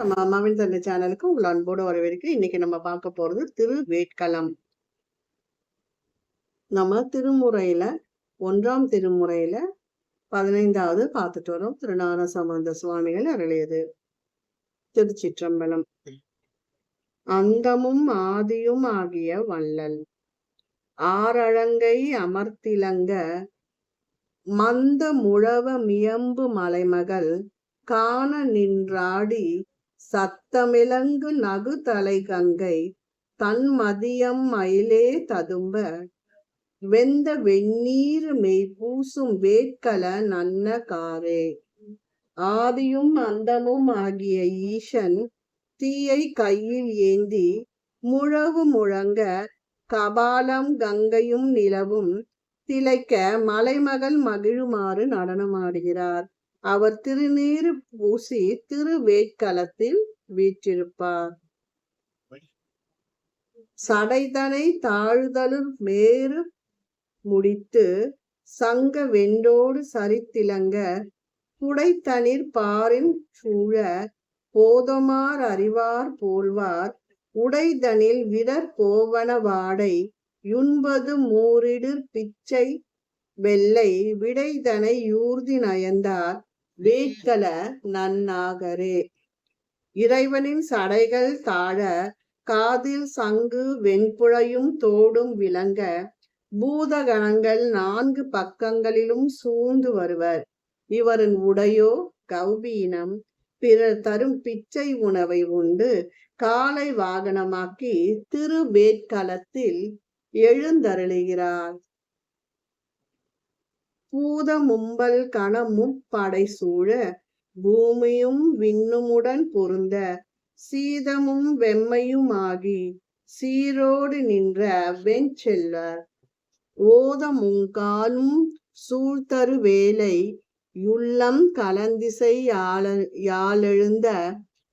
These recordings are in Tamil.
நம்ம அம்மாவின் தந்த சேனலுக்கு உங்கள் அன்போடு வரவேற்கு இன்னைக்கு நம்ம பார்க்க போறது திருவேட்களம் நம்ம திருமுறையில ஒன்றாம் திருமுறையில பதினைந்தாவது பார்த்துட்டு வரோம். திருநான சம்பந்த சுவாமிகள் அருளியது திருச்சிற்றம்பலம். அந்தமும் ஆதியும் ஆகிய வள்ளல். ஆரழங்கை அமர்த்திலங்க மந்த முழவ மியம்பு மலைமகள் காண நின்றாடி சத்தமிலங்கு நகு தலை கங்கை தன் மதியம் மயிலே ததும்ப. வெந்த வெந்நீர் மெய் பூசும் வேட்கல நன்ன காரே. ஆதியும் அந்தமும் ஆகிய ஈசன் தீயை கையில் ஏந்தி முழவு முழங்க கபாலம் கங்கையும் நிலவும் திளைக்க மலைமகள் மகிழுமாறு நடனமாடுகிறார். அவர் திருநீறு பூசி திருவேட்களத்தில் வீற்றிருப்பார். சடைதனை தாழ்தலும் மேறு முடித்து சங்க வெண்டோடு சரித்திலங்க புடைத்தனிர் பாரின் சூழ போதமார் அறிவார் போல்வார். உடைதனில் விடற் போவன வாடை யுண்பது மூரிடு பிச்சை வெள்ளை விடைதனை யூர்தி நயந்தார். வேட்கல நன்னாகரே. இறைவனின் சடைகள் தாழ காதில் சங்கு வெண்புழையும் தோடும் விளங்க பூதகணங்கள் நான்கு பக்கங்களிலும் சூழ்ந்து வருவர். இவரின் உடையோ கௌபீனம் பிறர் தரும் பிச்சை உணவை உண்டு காலை வாகனமாக்கி திருவேட்களத்தில் எழுந்தருளுகிறார். பூத மும்பல் படை சூழ பூமியும் விண்ணுமுடன் பொருந்த சீதமும் வெம்மையுமாகி சீரோடு நின்ற வெஞ்செல்வர் ஓதமுங்காலும் சூழ்த்தரு வேலை யுள்ளம் கலந்திசை யாழெழுந்த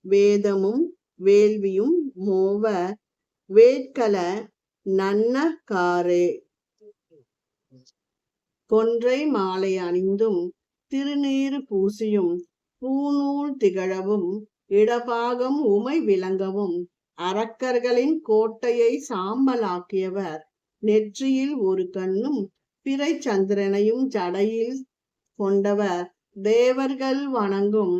வேதமும் வேள்வியும் மோவ வேட்கல நன்ன காரே கொன்றை மாலை அணிந்தும் திருநீறு பூசியும் பூநூல் திகழவும் இடபாகம் உமை விளங்கவும் அரக்கர்களின் கோட்டையை சாம்பலாக்கியவர். நெற்றியில் ஒரு கண்ணும் பிறை சந்திரனையும் ஜடையில் கொண்டவர். தேவர்கள் வணங்கும்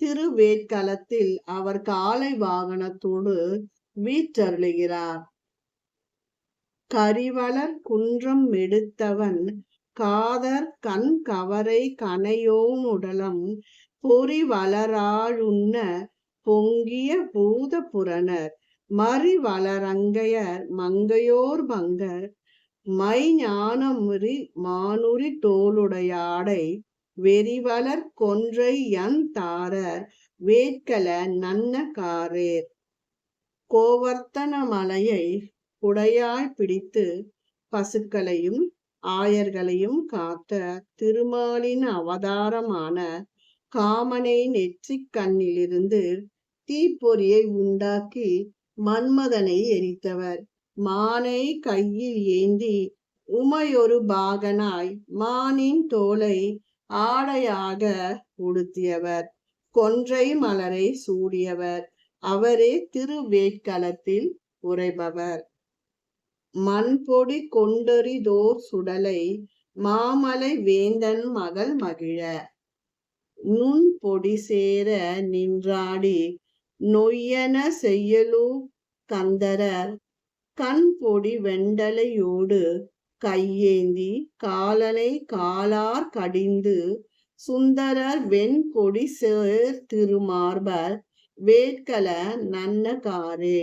திருவேட்களத்தில் அவர் காலை வாகனத்தோடு வீற்றருளுகிறார். கரிவளர் குன்றம் எடுத்தவன் காதர் கண் கவரை கனையோனுடலம் பொறி வளராழுண்ண பொங்கிய பூத புறனர் மறி வளரங்கையர் மங்கையோர் பங்கர் மை ஞானமுறி மானுரி தோளுடையாடை வெறிவளர் கொன்றை யன் தாரர் வேட்கல நன்ன காரேர். கோவர்த்தன மலையை உடையாய் பிடித்து பசுக்களையும் ஆயர்களையும் காத்த திருமாலின் அவதாரமான காமனை நெற்றிக் கண்ணிலிருந்து தீப்பொறியை உண்டாக்கி மன்மதனை எரித்தவர். மானை கையில் ஏந்தி உமையொரு பாகனாய் மானின் தோலை ஆடையாக உடுத்தியவர். கொன்றை மலரை சூடியவர். அவரே திருவேட்களத்தில் உரைபவர் மண்பொடி கொண்டறிதோர் சுடலை மாமலை வேந்தன் மகள் மகிழ. நுண் பொடி சேர நின்றாடி நொய்யன செய்யலூ கந்தரர். கண் பொடி வெண்டலையோடு கையேந்தி காலனை காலார் கடிந்து சுந்தரர் வெண்கொடி சேர் திருமார்பர் வேட்கல நன்னகாரே.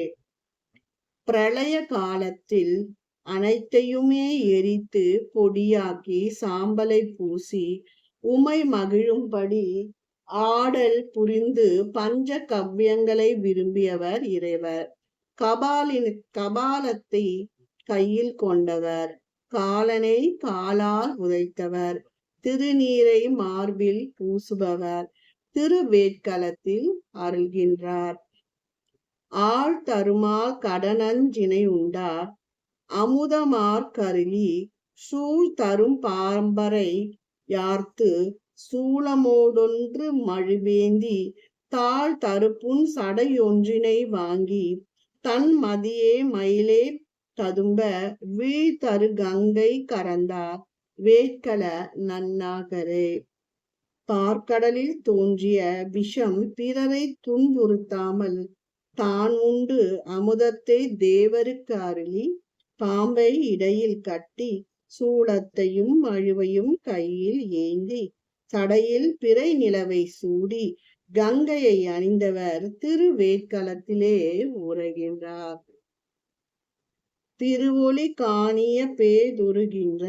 பிரளய காலத்தில் அனைத்தையுமே எரித்து பொடியாக்கி சாம்பலை பூசி உமை மகிழும்படி ஆடல் புரிந்து பஞ்ச கவ்யங்களை விரும்பியவர் இறைவர். கபாலின் கபாலத்தை கையில் கொண்டவர். காலனை காலால் உதைத்தவர். திருநீரை மார்பில் பூசுபவர். திருவேட்களத்தில் அருள்கின்றார். ஆள் தருமால் கடனஞ்சினை உண்டார் அமுதமார் சூழ் தரும் பாம்பரை யார்த்து சூளமோடொன்று மழுவேந்தி தாழ் தருப்புன் சடையொன்றினை வாங்கி தன் மதியே மயிலே ததும்ப வீழ் தரு கங்கை கறந்தார் வேட்கல நன்னாகரே. பார்க்கடலில் தோன்றிய விஷம் பிறரை துன்புறுத்தாமல் தான் உண்டு அமுதத்தை தேவருக்கு அருளி பாம்பை இடையில் கட்டி சூளத்தையும் அழுவையும் கையில் ஏந்தி சடையில் பிறை நிலவை சூடி கங்கையை அணிந்தவர் திருவேட்களத்திலே உரைகின்றார் திருவொளி காணிய பேதுருகின்ற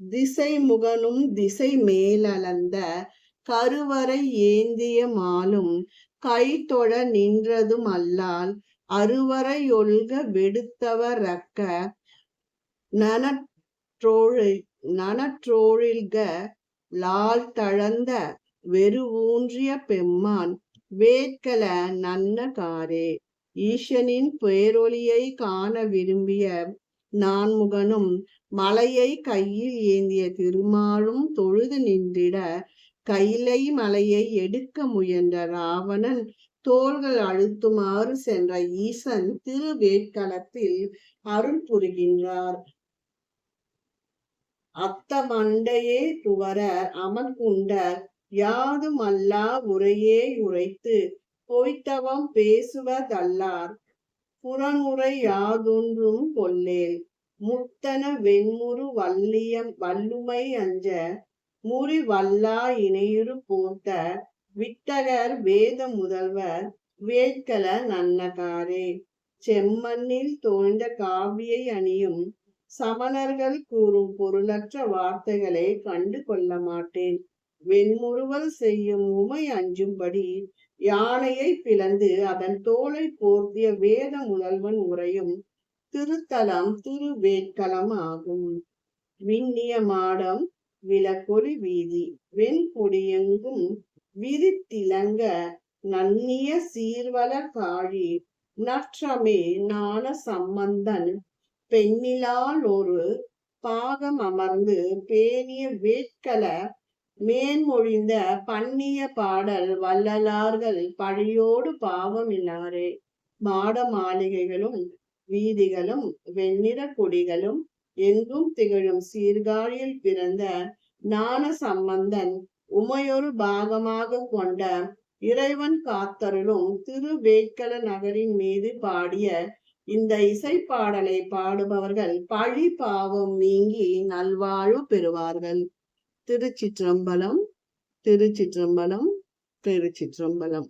திசை முகனும் திசை மேலளந்த கருவறை ஏந்திய மாலும் கை தொழ நின்றதும் அல்லால் அறுவரையொழுக வெடுத்தவரக்க நனற்றோழில் நனற்றோழில்க லால் தழந்த வெறுவூன்றிய பெம்மான் வேட்கல நன்னகாரே. ஈசனின் பேரொளியை காண விரும்பிய நான்முகனும் மலையை கையில் ஏந்திய திருமாலும் தொழுது நின்றிட கைலை மலையை எடுக்க முயன்ற ராவணன் தோள்கள் அழுத்துமாறு சென்ற ஈசன் திருவேட்களத்தில் அருள் புரிகின்றார். அத்த மண்டையே துவர அமர்குண்டர் யாதும் அல்லா உரையே உரைத்து பொய்த்தவம் பேசுவதல்லார். புறமுறை யாதொன்றும் கொல்லேல் முத்தன வெண்முறு வல்லியம் வல்லுமை அஞ்ச முறி வல்லா இணையுறு போத்த விட்டகர் வேத முதல்வர் வேட்கல நன்னகாரே. செம்மண்ணில் தோய்ந்த காவியை அணியும் சமணர்கள் கூறும் பொருளற்ற வார்த்தைகளை கண்டு கொள்ள மாட்டேன். வெண்முறுவல் செய்யும் உமை அஞ்சும்படி யானையை பிளந்து அதன் தோலை போர்த்திய வேத முதல்வன் உரையும் திருத்தலம் திருவேட்களம் ஆகும் விண்ணிய மாடம் விளக்கொரு வீதி. வெண்குடியெங்கும் விரித்திலங்க நன்னிய சீர்வளர் காழி. நற்றமே நாண சம்பந்தன் பெண்ணிலால் ஒரு பாகம் அமர்ந்து பேணிய வேட்கல மேன்மொழிந்த பண்ணிய பாடல் வல்லலார்கள் பழியோடு பாவம் இல்லாரே மாட மாளிகைகளும் வீதிகளும் வெண்ணிற கொடிகளும் எங்கும் திகழும் சீர்காழியில் பிறந்த ஞான சம்பந்தன் உமையொரு பாகமாக கொண்ட இறைவன் காத்தருளும் திருவேட்கல நகரின் மீது பாடிய இந்த இசைப்பாடலை பாடுபவர்கள் பழி பாவம் நீங்கி நல்வாழ்வு பெறுவார்கள் திருச்சிற்றம்பலம் திருச்சிற்றம்பலம் திருச்சிற்றம்பலம்